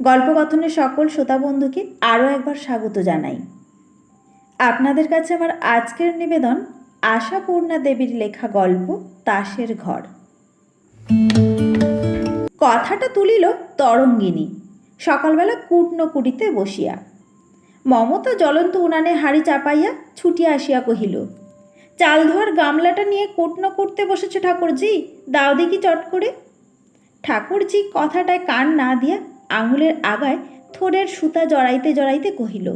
গল্পকথনের সকল শ্রোতা বন্ধুকে আরও একবার স্বাগত জানাই। আপনাদের কাছে আমার আজকের নিবেদন আশাপূর্ণা দেবীর লেখা গল্প তাসের ঘর। কথাটা তুলিল তরঙ্গিনী। সকালবেলা কুটনো কুটিতে বসিয়া। মমতা জ্বলন্ত উনানে হাড়ি চাপাইয়া ছুটিয়া আসিয়া কহিল, চাল ধোয়ার গামলাটা নিয়ে কুটনো করতে বসেছে ঠাকুরজি, দাও দেখি চট করে। ঠাকুরজি কথাটায় কান না দিয়া আঙুলের আগায় থোড়ের সুতা জড়াইতে জড়াইতে কহিল,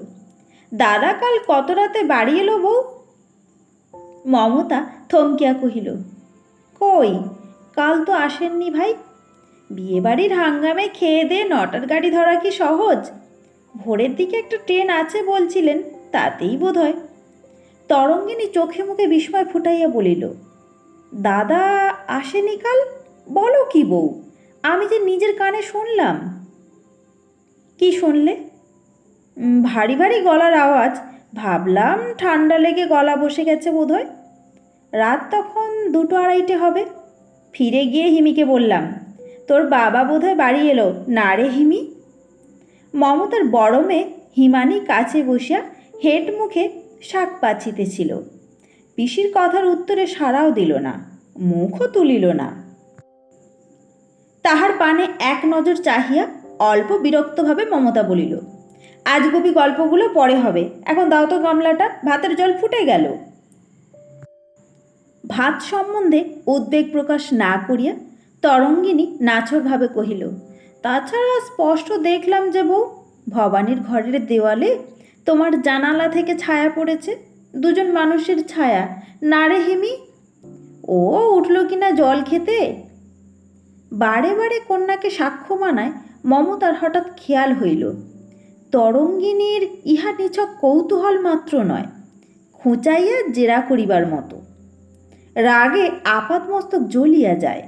দাদা, কাল কত রাতে বাড়ি এলো বউ? মমতা থমকিয়া কহিল, কই, কাল তো আসেননি ভাই। বিয়েবাড়ির হাঙ্গামে খেয়ে দে, নটার গাড়ি ধরা কি সহজ? ভোরের দিকে একটা ট্রেন আছে বলছিলেন, তাতেই বোধ হয় তরঙ্গিনী চোখে মুখে বিস্ময় ফুটাইয়া বলিল, দাদা আসেনি কাল? বলো কি বউ, আমি যে নিজের কানে শুনলাম। কি শুনলে? "উম, ভারী ভারী গলার আওয়াজ। ভাবলাম ঠান্ডা লেগে গলা বসে গেছে বোধহয়। রাত তখন দুটো আড়াইটে হবে। ফিরে গিয়ে হিমিকে বললাম তোর বাবা বোধহয় বাড়ি এলো? না রে হিমি। মমতার বড় মেয়ে হিমানি কাছে বসিয়া হেড মুখে শাক পাচ্ছিতেছিল। পিসির কথার উত্তরে সাড়াও দিল না মুখও তুলিল না। তাহার পানে এক নজর চাহিয়া অল্প বিরক্তভাবে মমতা বলিল, আজ আজগুবি গল্পগুলো পরে হবে। এখন দাও তো গামলাটা, ভাতের জল ফুটে গেল। ভাত সম্বন্ধে উদ্বেগ প্রকাশ না করিয়া তরঙ্গিনী নাছরভাবে কহিল, তাছাড়া স্পষ্ট দেখলাম যে বউ, ভবানীর ঘরের দেওয়ালে তোমার জানালা থেকে ছায়া পড়েছে। দুজন মানুষের ছায়া না হিমি? ও, উঠল কিনা জল খেতে? বারে বারে কন্যাকে সাক্ষ্য মানায় মমতার হঠাৎ খেয়াল হইল। তরঙ্গিনীর ইহা নিছক কৌতূহল মাত্র নয়, খুঁচাইয়া জেরা করিবার মতো। রাগে আপাত মস্তক জ্বলিয়া যায়।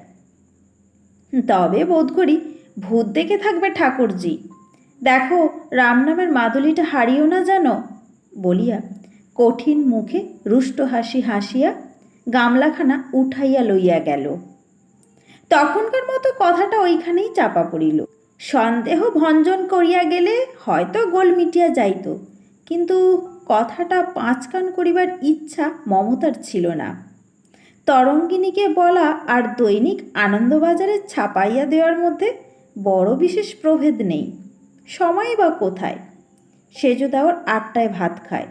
তবে বোধ করি ভূত দেখে থাকবে ঠাকুরজি। দেখো রামনামের মাদুলিটা হারিও না জানো বলিয়া কঠিন মুখে রুষ্ট হাসি হাসিয়া গামলাখানা উঠাইয়া লইয়া গেল। তখনকার মতো কথাটা ওইখানেই চাপা পড়িল। সন্দেহ ভঞ্জন করিয়া গেলে হয়তো গোল মিটিয়া যাইত। কিন্তু কথাটা পাঁচকান করিবার ইচ্ছা মমতার ছিল না। তরঙ্গিনীকে বলা আর দৈনিক আনন্দবাজারে ছাপাইয়া দেওয়ার মধ্যে বড় বিশেষ প্রভেদ নেই। সময় বা কোথায়? সেজো দেওয়ার আটটায় ভাত খায়।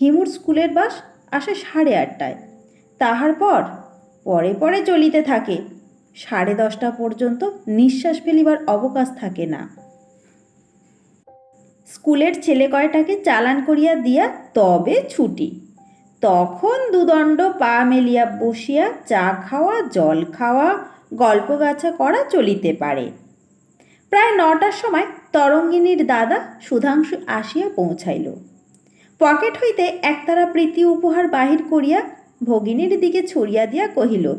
হিমুর স্কুলের বাস আসে সাড়ে আটটায়। তাহার পর পরে পরে চলিতে থাকে। সাড়ে দশটা পর্যন্ত নিঃশ্বাস ফেলিবার অবকাশ থাকে না। স্কুলের ছেলে কয়টাকে চালান করিয়া দিয়া তবে ছুটি। তখন দুদণ্ড পা মেলিয়া বসিয়া চা খাওয়া, জল খাওয়া, গল্প গাছা করা চলিতে পারে। প্রায় নটার সময় তরঙ্গিনীর দাদা সুধাংশু আসিয়া পৌঁছাইল। পকেট হইতে একতারা প্রীতি উপহার বাহির করিয়া ভগিনীর দিকে ছড়িয়া দিয়া কহিল,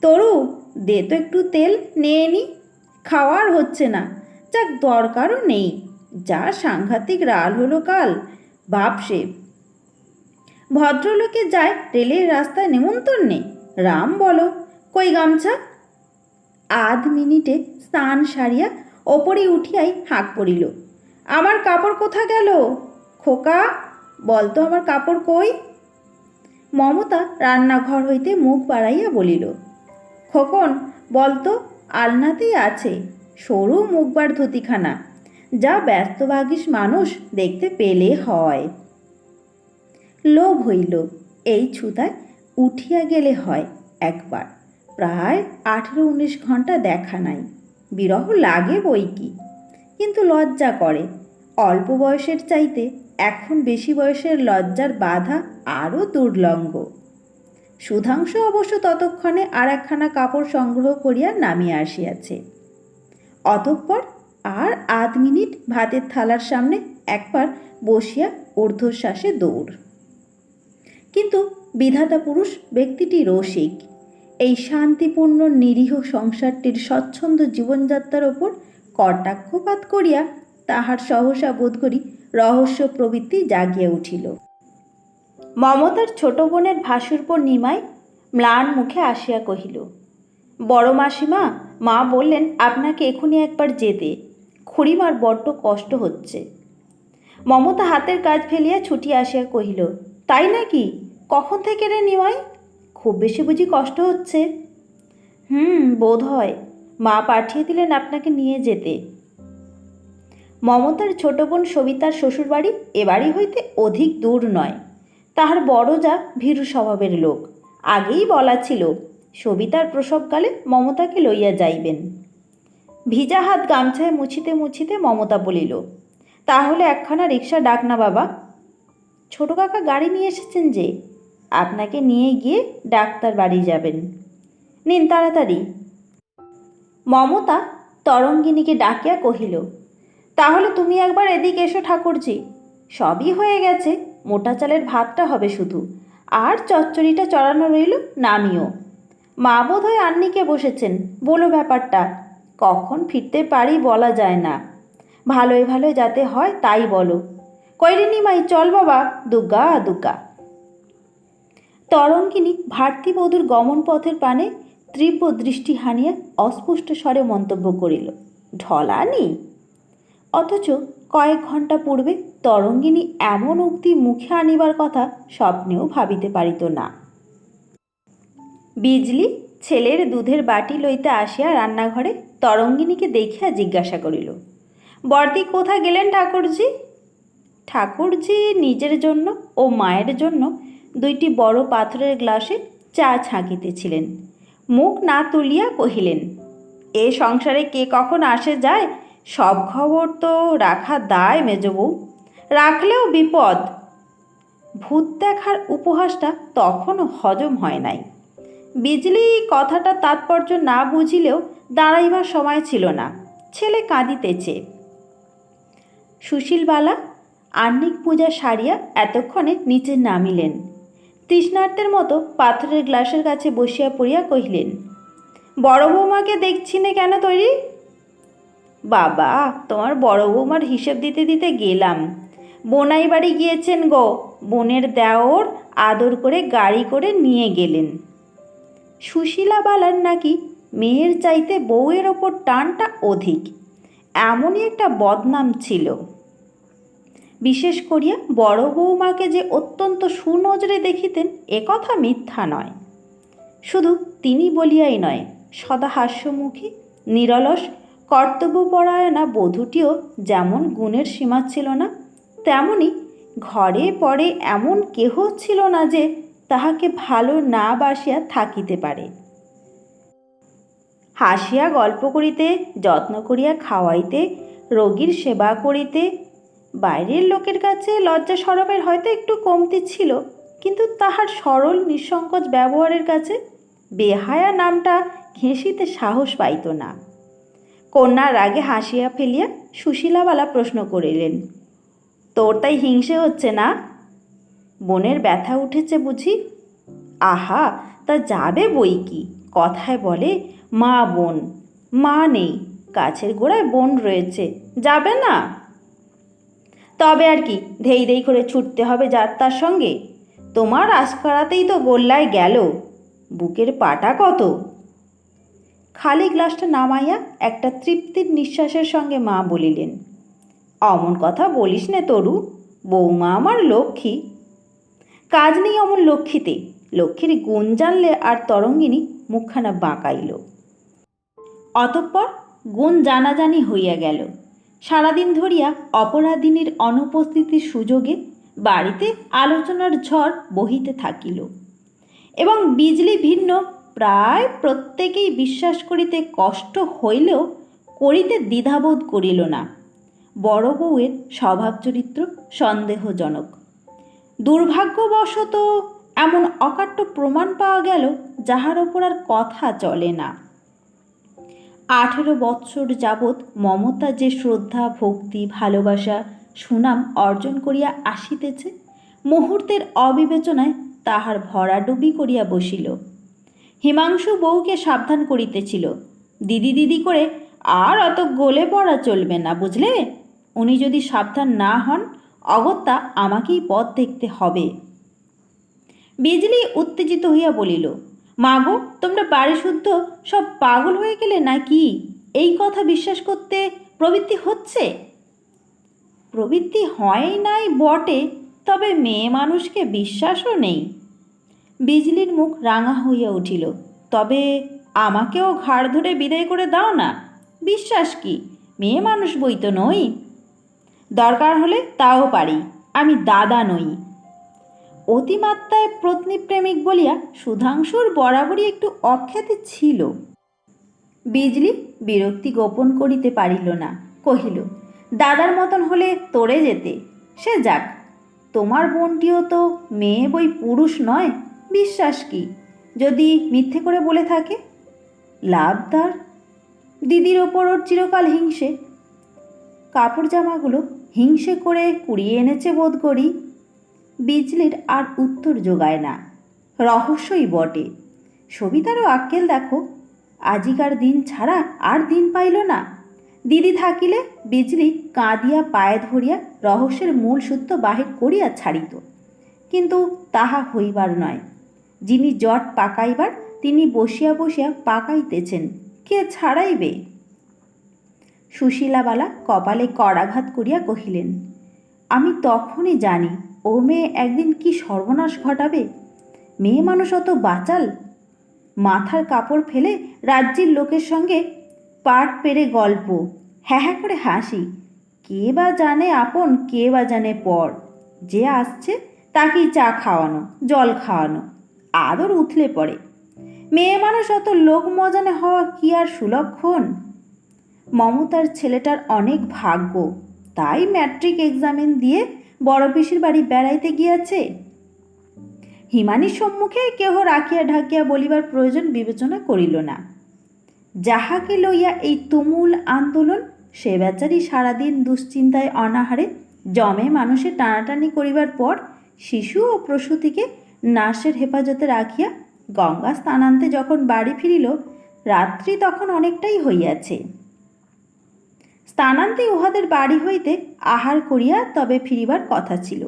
তরু দে, তো একটু তেল নিয়ে নি। খাওয়ার হচ্ছে না। যাক, দরকারও নেই। যা সাংঘাতিক রাল হলো কাল। বাপ সে। ভদ্রলোকে যায় রেলের রাস্তায় নেমন্তন্নে। রাম বলো, কই গামছা? আধ মিনিটে স্নান সারিয়া ওপরে উঠিয়াই হাঁক পড়িল, আমার কাপড় কোথা গেল? খোকা বলতো আমার কাপড় কই? মমতা রান্নাঘর হইতে মুখ বাড়াইয়া বলিল খোকন বলতো আলনাতেই আছে। সরু মুখবার ধুতিখানা। যা ব্যস্তভাগিস মানুষ দেখতে পেলে হয়। লোভ হইল। এই ছুতায় উঠিয়া গেলে হয় একবার। প্রায় আঠেরো উনিশ ঘণ্টা দেখা নাই। বিরহ লাগে বই কি? কিন্তু লজ্জা করে। অল্প বয়সের চাইতে এখন বেশি বয়সের লজ্জার বাধা আরও দুর্লঙ্গ। সুধাংশ অবশ্য ততক্ষণে আর একখানা কাপড় সংগ্রহ করিয়া নামিয়া আসিয়াছে। অতঃপর আর আধ মিনিট ভাতের থালার সামনে একবার বসিয়া ঊর্ধ্বশ্বাসে দৌড়। কিন্তু বিধাতা পুরুষ ব্যক্তিটি রসিক। এই শান্তিপূর্ণ নিরীহ সংসারটির স্বচ্ছন্দ জীবনযাত্রার ওপর কটাক্ষপাত করিয়া তাহার সহসা বোধ করি রহস্য প্রবৃত্তি জাগিয়া উঠিল। মমতার ছোট বোনের ভাসুরপর নিমাই ম্লান মুখে আসিয়া কহিল, বড় মাসিমা, মা বললেন আপনাকে এখনই একবার যেতে। খুড়িমার বড্ড কষ্ট হচ্ছে। মমতা হাতের কাজ ফেলিয়া ছুটি আসিয়া কহিল, তাই নাকি? কখন থেকে রে নিমাই? খুব বেশি বুঝি কষ্ট হচ্ছে? হুম, বোধ হয়। মা পাঠিয়ে দিলেন আপনাকে নিয়ে যেতে। মমতার ছোট বোন সবিতার শ্বশুরবাড়ি এ বাড়ি হইতে অধিক দূর নয়। তাহার বড় যা ভীরু স্বভাবের লোক। আগেই বলা ছিল, সবিতার প্রসবকালে মমতাকে লইয়া যাইবেন। ভিজা হাত গামছায় মুছিতে মুছিতে মমতা বলিল, তাহলে একখানা রিক্সা ডাক না বাবা। ছোট কাকা গাড়ি নিয়ে এসেছেন যে, আপনাকে নিয়ে গিয়ে ডাক্তার বাড়ি যাবেন। নিন তাড়াতাড়ি। মমতা তরঙ্গিনীকে ডাকিয়া কহিল, তাহলে তুমি একবার এদিকে এসো ঠাকুরজি। সবই হয়ে গেছে। মোটা চালের ভাতটা হবে শুধু। আর চচ্চড়িটা চড়ানো রইল নামিও। মা বোধ হয় আন্নিকে বসেছেন। বলো ব্যাপারটা, কখন ফিরতে পারি বলা যায় না। ভালোই ভালোই যাতে হয় তাই বলো। কইরিনি মাই চল বাবা। দুগ্গা দুগ্গা। তরঙ্গিনী ভারতীবধূর গমন পথের পানে তীব্র দৃষ্টি হানিয়া অস্পষ্ট স্বরে মন্তব্য করিল, ঢলানি? অথচ কয়েক ঘণ্টা পূর্বে তরঙ্গিনী এমন উক্তি মুখে আনিবার কথা স্বপ্নেও ভাবিতে পারিত না। বিজলি ছেলের দুধের বাটি লইতে আসিয়া রান্নাঘরে তরঙ্গিনীকে দেখিয়া জিজ্ঞাসা করিল, বর্দি কোথা গেলেন ঠাকুরজি? ঠাকুরজি নিজের জন্য ও মায়ের জন্য দুইটি বড় পাথরের গ্লাসে চা ছাঁকিতেছিলেন। মুখ না তুলিয়া কহিলেন, এ সংসারে কে কখন আসে যায়? সব খবর তো রাখা দায় মেজবউ। রাখলেও বিপদ। ভূত দেখার উপহাসটা তখনও হজম হয় নাই। বিজলি কথাটা তাৎপর্য না বুঝিলেও দাঁড়াইবার সময় ছিল না। ছেলে কাঁদিতেছে। সুশীলবালা আহ্নিক পূজা সারিয়া এতক্ষণে নিচে নামিলেন। তৃষ্ণার্তের মতো পাথরের গ্লাসের কাছে বসিয়া পড়িয়া কহিলেন, বড় বৌমাকে দেখছি না কেন তৈরি? বাবা, তোমার বড় বৌমার হিসেব দিতে দিতে গেলাম। বোনাই বাড়ি গিয়েছেন গো। বোনের দেওর আদর করে গাড়ি করে নিয়ে গেলেন। সুশীলা বালার নাকি মেয়ের চাইতে বউয়ের ওপর টানটা অধিক। এমনই একটা বদনাম ছিল। বিশেষ করিয়া বড় বৌমাকে যে অত্যন্ত সুনজরে দেখিতেন একথা মিথ্যা নয়। শুধু তিনি বলিয়াই নয়, সদা হাস্যমুখী, নিরলস, কর্তব্যপরায়ণা বধূটিও যেমন গুণের সীমা ছিল না তেমনি ঘরে পরে এমন কেহ ছিল না যে তাহাকে ভালো না বাসিয়া থাকিতে পারে। হাসিয়া গল্প করিতে, যত্ন করিয়া খাওয়াইতে, রোগীর সেবা করিতে, বাইরের লোকের কাছে লজ্জা সরমের হয়তো একটু কমতি ছিল, কিন্তু তাহার সরল নিঃসংকোচ ব্যবহারের কাছে বেহায়া নামটা ঘেঁষিতে সাহস পাইত না। কন্যার আগে হাসিয়া ফেলিয়া সুশীলাবালা প্রশ্ন করিলেন তোর তাই হিংসে হচ্ছে না? বোনের ব্যথা উঠেছে বুঝি? আহা, তা যাবে বই কি? কথায় বলে, মা বোন, মা নেই, গাছের গোড়ায় বোন রয়েছে, যাবে না? তবে আর কি, ধেই ধেই করে ছুটতে হবে যাত্রার সঙ্গে। তোমার আশকারাতেই তো গোল্লায় গেল। বুকের পাটা কত? খালি গ্লাসটা নামাইয়া একটা তৃপ্তির নিঃশ্বাসের সঙ্গে মা বলিলেন অমন কথা বলিস নে তরু, বৌমা আমার লক্ষ্মী। কাজ নেই অমন লক্ষ্মীতে, লক্ষ্মীর গুণ জানলে আর তরঙ্গিনী মুখখানা বাঁকাইল। অতঃপর গুণ জানাজানি হইয়া গেল। সারাদিন ধরিয়া অপরাধিনীর অনুপস্থিতির সুযোগে বাড়িতে আলোচনার ঝড় বহিতে থাকিল এবং বিজলি ভিন্ন প্রায় প্রত্যেকেই বিশ্বাস করিতে কষ্ট হইলেও করিতে দ্বিধাবোধ করিল না। বড় বউয়ের স্বভাব চরিত্র সন্দেহজনক। দুর্ভাগ্যবশত এমন অকাট্য প্রমাণ পাওয়া গেল যাহার ওপর আর কথা চলে না। আঠেরো বৎসর যাবৎ মমতা যে শ্রদ্ধা, ভক্তি, ভালোবাসা, সুনাম অর্জন করিয়া আসিতেছে, মুহূর্তের অবিবেচনায় তাহার ভরাডুবি করিয়া বসিল। হিমাংশু বউকে সাবধান করিতেছিল। দিদি দিদি করে, আর অত গলে পড়া চলবে না, বুঝলে? উনি যদি সাবধান না হন, অগত্যা আমাকেই পথ দেখতে হবে। বিজলি উত্তেজিত হইয়া বলিল মাগো তোমরা বাড়ি শুদ্ধ সব পাগল হয়ে গেলে নাকি? এই কথা বিশ্বাস করতে প্রবৃত্তি হচ্ছে? প্রবৃত্তি হয় নাই বটে, তবে মেয়ে মানুষকে বিশ্বাসও নেই। বিজলির মুখ রাঙা হইয়া উঠিল, তবে আমাকেও ঘাড় ধরে বিদায় করে দাও না? বিশ্বাস কি, মেয়ে মানুষ বই তো নই? দরকার হলে তাও পারি, আমি দাদা নই। অতিমাত্রায় প্রত্নীপ্রেমিক বলিয়া সুধাংশুর বরাবরই একটু অখ্যাতি ছিল। বিজলি বিরক্তি গোপন করিতে পারিল না, কহিল, দাদার মতন হলে তোরে যেতে। সে যাক, তোমার বোনটিও তো মেয়ে বই পুরুষ নয়, বিশ্বাস কি? যদি মিথ্যে করে বলে থাকে, লাভ তার। দিদির ওপর ওর চিরকাল হিংসে। কাপড় জামাগুলো হিংসে করে কুড়িয়ে এনেছে বোধ করি। বিজলির আর উত্তর যোগায় না। রহস্যই বটে। সবিতারও আক্কেল দেখো, আজিকার দিন ছাড়া আর দিন পাইল না। দিদি থাকিলে বিজলি কাঁদিয়া পায়ে ধরিয়া রহস্যের মূল সূত্র বাহির করিয়া ছাড়িত। কিন্তু তাহা হইবার নয়। যিনি জট পাকাইবার, তিনি বসিয়া বসিয়া পাকাইতেছেন। কে ছাড়াইবে? সুশীলাবালা কপালে করাঘাত করিয়া কহিলেন, আমি তখনই জানি, ও মেয়ে একদিন কি সর্বনাশ ঘটাবে? মেয়ে মানুষ অত বাচাল? মাথার কাপড় ফেলে রাজ্যের লোকের সঙ্গে পাট পেরে গল্প হ্যাঁ হ্যাঁ করে হাসি। কে বা জানে আপন, কে বা জানে পর। যে আসছে তাকেই চা খাওয়ানো, জল খাওয়ানো, আদর উথলে পড়ে। মেয়ে মানুষ অত লোক মজানে হওয়া কি আর সুলক্ষণ? মমতার ছেলেটার অনেক ভাগ্য। তাই ম্যাট্রিক এক্সামিন দিয়ে বড় পিসির বাড়ি বেড়াইতে গিয়াছে। হিমানির সম্মুখে কেহ রাখিয়া ঢাকিয়া বলিবার প্রয়োজন বিবেচনা করিল না। যাহাকে লইয়া এই তুমুল আন্দোলন, সে বেচারি সারাদিন দুশ্চিন্তায় অনাহারে জমে মানুষের টানাটানি করিবার পর শিশু ও প্রসূতিকে নার্সের হেফাজতে রাখিয়া গঙ্গা স্থানান্তে যখন বাড়ি ফিরিল, রাত্রি তখন অনেকটাই হইয়াছে। স্থানান্তে উহাদের বাড়ি হইতে আহার করিয়া তবে ফিরিবার কথা ছিল।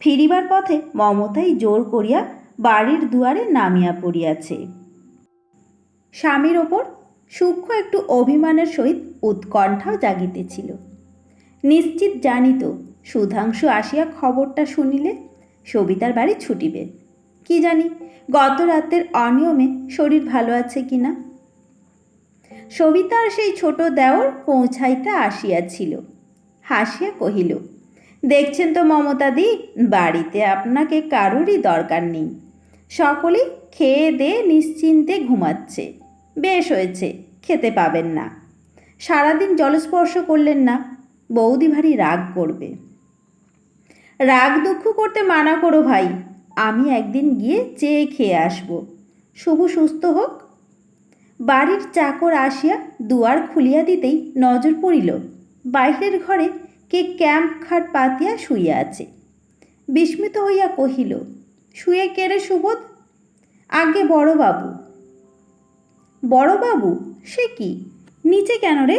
ফিরিবার পথে মমতাই জোর করিয়া বাড়ির দুয়ারে নামিয়া পড়িয়াছে। স্বামীর ওপর সূক্ষ্ম একটু অভিমানের সহিত উৎকণ্ঠাও জাগিতেছিল। নিশ্চিত জানিত, সুধাংশু আসিয়া খবরটা শুনিলে সবিতার বাড়ি ছুটিবে। কি জানি গত রাতের অনিয়মে শরীর ভালো আছে কি না সবিতার সেই ছোট দেওর পৌঁছাইতে আসিয়াছিল। হাসিয়া কহিল, দেখছেন তো মমতাদি বাড়িতে আপনাকে কারোরই দরকার নেই। সকলেই খেয়ে দে, নিশ্চিন্তে ঘুমাচ্ছে। বেশ হয়েছে, খেতে পাবেন না। সারাদিন জলস্পর্শ করলেন না, বৌদি ভারী রাগ করবে। রাগ দুঃখ করতে মানা করো ভাই, আমি একদিন গিয়ে চেয়ে খেয়ে আসব। শুভ সুস্থ হোক বাড়ির চাকর আসিয়া দুয়ার খুলিয়া দিতেই নজর পড়িল, বাইরের ঘরে কে ক্যাম্প খাট পাতিয়া শুইয়া আছে। বিস্মিত হইয়া কহিল, শুয়ে কেড়ে সুবোধ? আগে বড়বাবু। বড়বাবু? সে কি? নিচে কেন রে?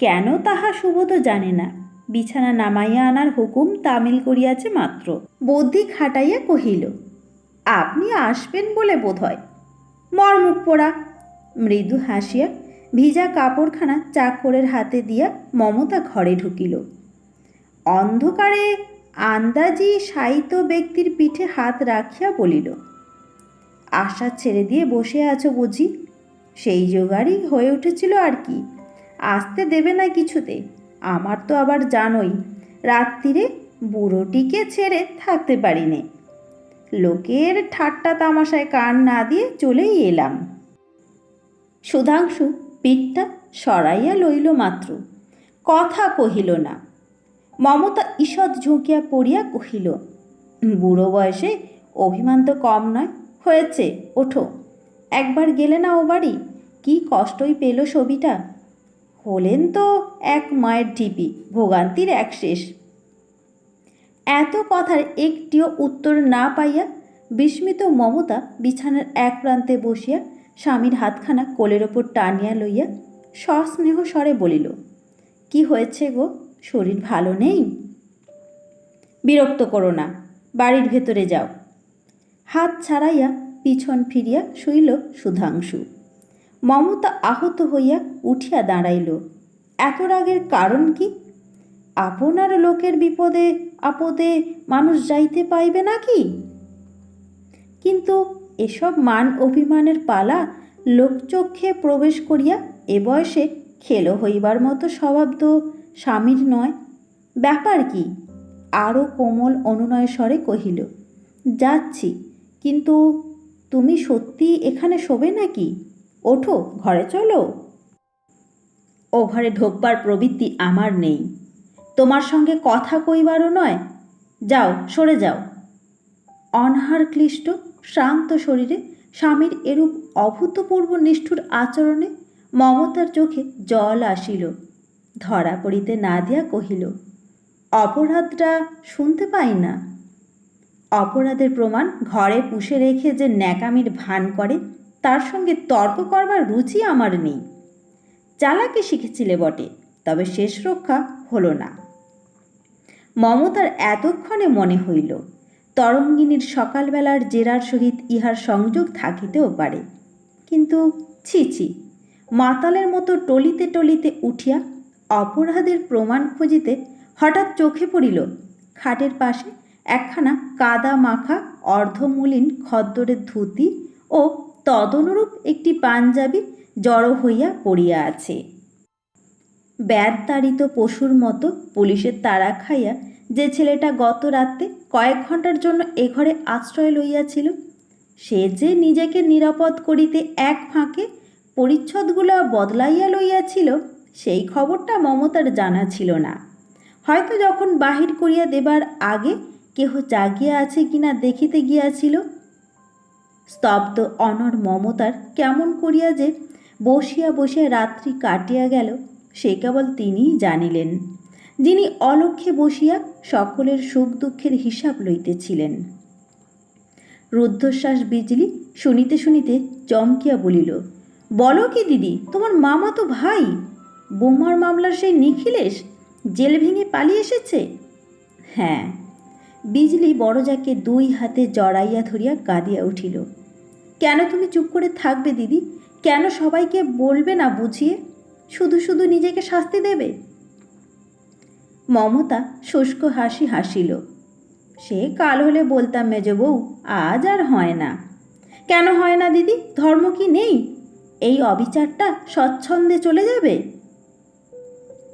কেন তাহা সুবোধ জানে না। বিছানা নামাইয়া আনার হুকুম তামিল করিয়াছে মাত্র। বৌদ্ধি খাটাইয়া কহিল, আপনি আসবেন বলে বোধ হয় মরমুখ পোড়া। মৃদু হাসিয়া ভিজা কাপড়খানা চাকরের হাতে দিয়া মমতা ঘরে ঢুকিল। অন্ধকারে আন্দাজি সাহিত্য ব্যক্তির পিঠে হাত রাখিয়া বলিল, আশা ছেড়ে দিয়ে বসে আছো বুঝি? সেই জোগাড়ই হয়ে উঠেছিল আর কি। আসতে দেবে না কিছুতে। আমার তো আবার জানোই, রাত্রিরে বুড়োটিকে ছেড়ে থাকতে পারি নে। লোকের ঠাট্টা তামাশায় কান না দিয়ে চলেই এলাম। সুধাংশু পিঠটা সরাইয়া লইল মাত্র। কথা কহিল না। মমতা ঈষৎ ঝুঁকিয়া পড়িয়া কহিল, বুড়ো বয়সে অভিমান তো কম নয়। হয়েছে, ওঠো। একবার গেলে না ও বাড়ি। কী কষ্টই পেল ছবিটা। হলেন তো এক মায়ের ঢিপি, ভোগান্তির এক শেষ। এত কথার একটিও উত্তর না পাইয়া বিস্মিত মমতা বিছানার এক প্রান্তে বসিয়া স্বামীর হাতখানা কোলের ওপর টানিয়া লইয়া সস্নেহ স্বরে বলিল, কি হয়েছে গো? শরীর ভালো নেই? বিরক্ত করো না, বাড়ির ভেতরে যাও। হাত ছাড়াইয়া পিছন ফিরিয়া শুইল সুধাংশু। মমতা আহত হইয়া উঠিয়া দাঁড়াইল, এত রাগের কারণ কি? আপনার লোকের বিপদে আপদে মানুষ যাইতে পাইবে নাকি? কিন্তু এসব মান অভিমানের পালা লোকচক্ষে প্রবেশ করিয়া এ বয়সে খেলো হইবার মতো স্বভাব তো স্বামীর নয়। ব্যাপার কি? আরও কোমল অনুনয় স্বরে কহিল, যাচ্ছি, কিন্তু তুমি সত্যি এখানে শোবে নাকি? ওঠো, ঘরে চলো। ও ঘরে ঢোকবার প্রবৃত্তি আমার নেই। তোমার সঙ্গে কথা কইবারও নয়? যাও, সরে যাও। অনহার ক্লিষ্ট, শ্রান্ত শরীরে স্বামীর এরূপ অভূতপূর্ব নিষ্ঠুর আচরণে মমতার চোখে জল আসিল। ধরা পড়িতে না দিয়া কহিল, অপরাধটা শুনতে পাই না। অপরাধের প্রমাণ ঘরে পুষে রেখে যে ন্যাকামির ভান করে, তার সঙ্গে তর্ক করবার রুচি আমার নেই। চালাকে শিখেছিলে বটে, তবে শেষ রক্ষা হলো না। মমতার এতক্ষণে মনে হইল, তরঙ্গিনীর সকালবেলার জেরার সহিত ইহার সংযোগ থাকিতেও পারে। কিন্তু ছি ছি, মাতালের মতো টলিতে টলিতে উঠিয়া অপরাধের প্রমাণ খুঁজিতে হঠাৎ চোখে পড়িল, খাটের পাশে একখানা কাদা মাখা অর্ধমূলীন খদ্দরের ধুতি ও তদনুরূপ একটি পাঞ্জাবি জড়ো হইয়া পড়িয়া আছে। ব্যাট তাড়িত পশুর মতো পুলিশের তাড়া খাইয়া যে ছেলেটা গত রাতে কয়েক ঘণ্টার জন্য এ ঘরে আশ্রয় লইয়াছিল, সে যে নিজেকে নিরাপদ করিতে এক ফাঁকে পরিচ্ছদগুলো বদলাইয়া লইয়াছিল, সেই খবরটা মমতার জানা ছিল না। হয়তো যখন বাহির করিয়া দেবার আগে কেহ জাগিয়া আছে কিনা দেখিতে গিয়াছিল, স্তব্ধ অনর মমতার কেমন করিয়া যে বসিয়া বসিয়া রাত্রি কাটিয়া গেল সে কেবল তিনিই জানিলেন, যিনি অলক্ষ্যে বসিয়া সকলের সুখ দুঃখের হিসাব লইতেছিলেন। রুদ্ধশ্বাস বিজলি শুনিতে শুনিতে চমকিয়া বলিল, বলো কি দিদি, তোমার মামা তো ভাই। বোমার মামলার সেই নিখিলেশ জেল ভেঙে পালিয়ে এসেছে? হ্যাঁ। বিজলি বড়জাকে দুই হাতে জড়াইয়া ধরিয়া কাঁদিয়া উঠিল, কেন তুমি চুপ করে থাকবে দিদি? কেন সবাইকে বলবে না বুঝিয়ে? শুধু শুধু নিজেকে শাস্তি দেবে? মমতা শুষ্ক হাসি হাসিল। সে কাল হলে বলতাম, মেজ বউ, আজ আর হয় না। কেন হয় না দিদি? ধর্ম কি নেই? এই অবিচারটা স্বচ্ছন্দে চলে যাবে?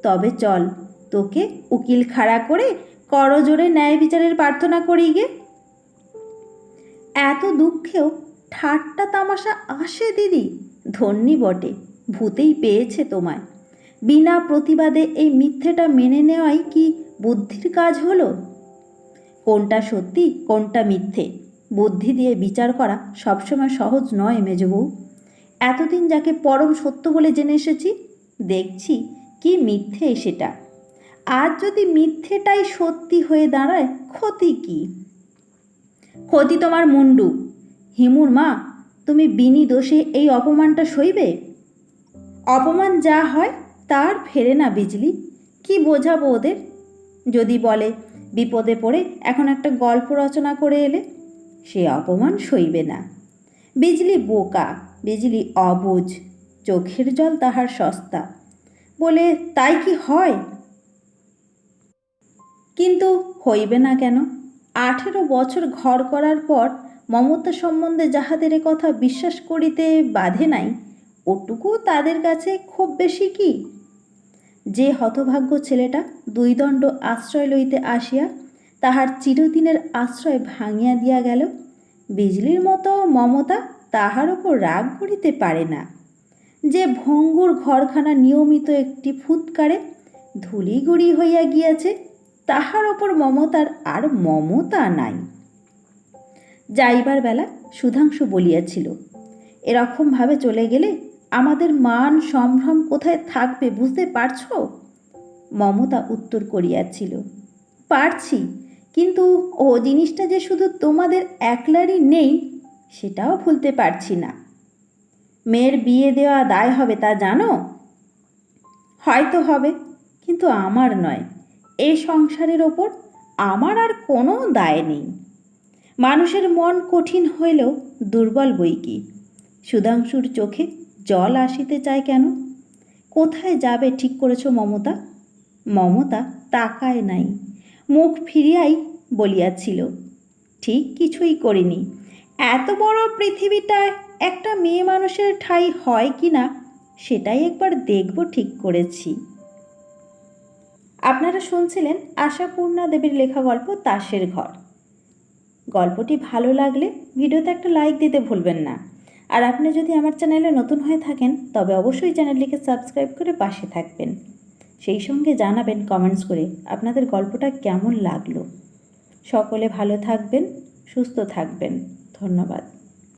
তবে চল, তোকে উকিল খাড়া করে করজোরে ন্যায় বিচারের প্রার্থনা করি গে। এত দুঃখেও ঠাট্টা তামাশা আসে দিদি? ধন্যি বটে। ভূতেই পেয়েছে তোমায়। বিনা প্রতিবাদে এই মিথ্যেটা মেনে নেওয়াই কি বুদ্ধির কাজ হলো? কোনটা সত্যি, কোনটা মিথ্যে? বুদ্ধি দিয়ে বিচার করা সবসময় সহজ নয় মেজবউ। এতদিন যাকে পরম সত্য বলে জেনে এসেছি, দেখছি কি মিথ্যে সেটা। আজ যদি মিথ্যেটাই সত্যি হয়ে দাঁড়ায়, ক্ষতি কি? ক্ষতি তোমার মুন্ডু। হিমুর মা, তুমি বিনি দোষে এই অপমানটা সইবে? অপমান যা হয় তার ফেরে না বিজলি। কি বোঝাবো ওদের? যদি বলে, বিপদে পড়ে এখন একটা গল্প রচনা করে এলে, সে অপমান সইবে না। বিজলি বোকা, বিজলি অবুঝ, চোখের জল তাহার সস্তা। বলে, তাই কি হয়? কিন্তু হইবে না কেন? আঠেরো বছর ঘর করার পর মমতা সম্বন্ধে যাহাদের কথা বিশ্বাস করিতে বাধে নাই ওটুকু তাদের কাছে খুব বেশি কি? যে হতভাগ্য ছেলেটা দুই দণ্ড আশ্রয় লইতে আসিয়া তাহার চিরদিনের আশ্রয় ভাঙিয়া দিয়া গেল, বিজলির মতো মমতা তাহার ওপর রাগ করিতে পারে না। যে ভঙ্গুর ঘরখানা নিয়মিত একটি ফুৎকারে ধুলিগুড়ি হইয়া গিয়াছে, তাহার ওপর মমতার আর মমতা নাই। যাইবার বেলা সুধাংশু বলিয়াছিল, এরকমভাবে চলে গেলে আমাদের মান সম্ভ্রম কোথায় থাকবে বুঝতে পারছ? মমতা উত্তর করিয়াছিল, পারছি, কিন্তু ও জিনিসটা যে শুধু তোমাদের একলারই নেই, সেটাও ভুলতে পারছি না। মেয়ের বিয়ে দেওয়া দায় হবে তা জানো? হয়তো হবে, কিন্তু আমার নয়। এই সংসারের ওপর আমার আর কোনো দায় নেই। মানুষের মন কঠিন হইলেও দুর্বল বই কি? সুধাংশুর চোখে জল আসিতে চায় কেন? কোথায় যাবে ঠিক করেছ মমতা? মমতা তাকায় নাই, মুখ ফিরিয়াই বলিয়াছিল, ঠিক কিছুই করিনি। এত বড় পৃথিবীটায় একটা মেয়ে মানুষের ঠাই হয় কি না সেটাই একবার দেখব ঠিক করেছি। আপনারা শুনছিলেন আশাপূর্ণা দেবীর লেখা গল্প তাসের ঘর। গল্পটি ভালো লাগলে ভিডিওতে একটা লাইক দিতে ভুলবেন না। আর আপনি যদি আমার চ্যানেলে নতুন হয়ে থাকেন, তবে অবশ্যই চ্যানেলটিকে সাবস্ক্রাইব করে পাশে থাকবেন। সেই সঙ্গে জানাবেন কমেন্টস করে আপনাদের গল্পটা কেমন লাগল। সকলে ভালো থাকবেন, সুস্থ থাকবেন। ধন্যবাদ।